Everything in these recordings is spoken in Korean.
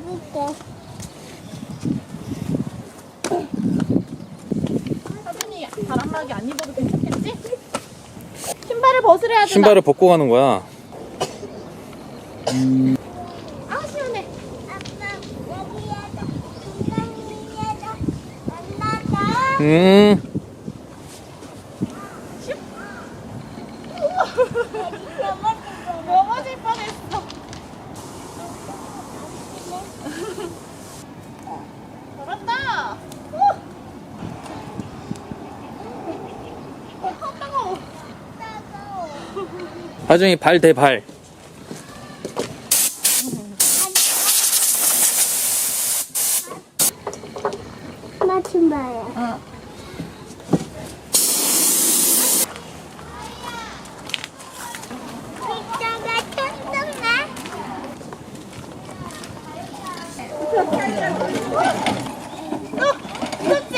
가볼게. 사준이 바람막이 안 입어도 괜찮겠지? 신발을 벗으래야 되나? 신발을 벗고 가는 거야. 아 시원해. 아빠, 여기에도 중간이에도 만나자. 음. 넘어질 뻔했어. 잘한다. 우! 아, 따가워. 하중이 발대 발. 맞춤봐요. 어. 떴었나? 그렇지?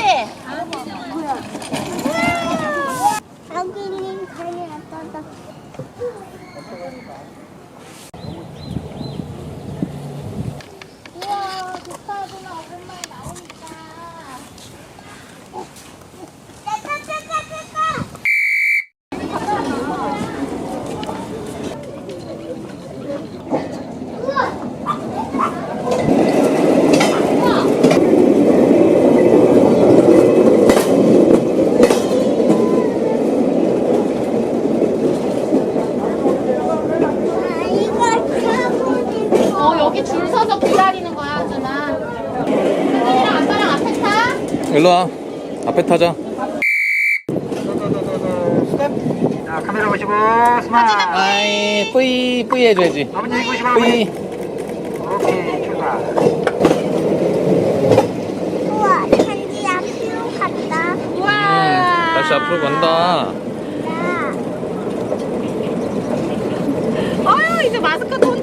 아기님 다리 아빠다. 우와, 좋다. 누나 오랜만에 나오니까. 짜짜짜짜짜짜! 아, 이거 차보니 어 여기 줄 서서 기다리는 거야 하준아. 사준이랑 아빠랑 앞에 타. 일로 와. 앞에 타자. 스텝. 자, 카메라 보시고 스마일. 아이, 뿌이, 뿌이 해줘야지. 아버님 보시고 뿌이. 오케이, 출발. 우와, 잔디 앞으로 갔다. 우와. 다시 앞으로 간다. 나. 아유 이제 마스크도 혼자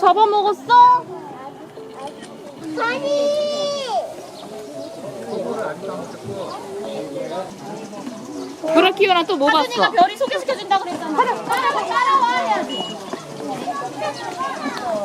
잡아먹었어? 아니. 브라키오랑 또 뭐 봤어? 하준이가 별이 소개시켜준다 그랬잖아. 따라와, 따라와 해야지.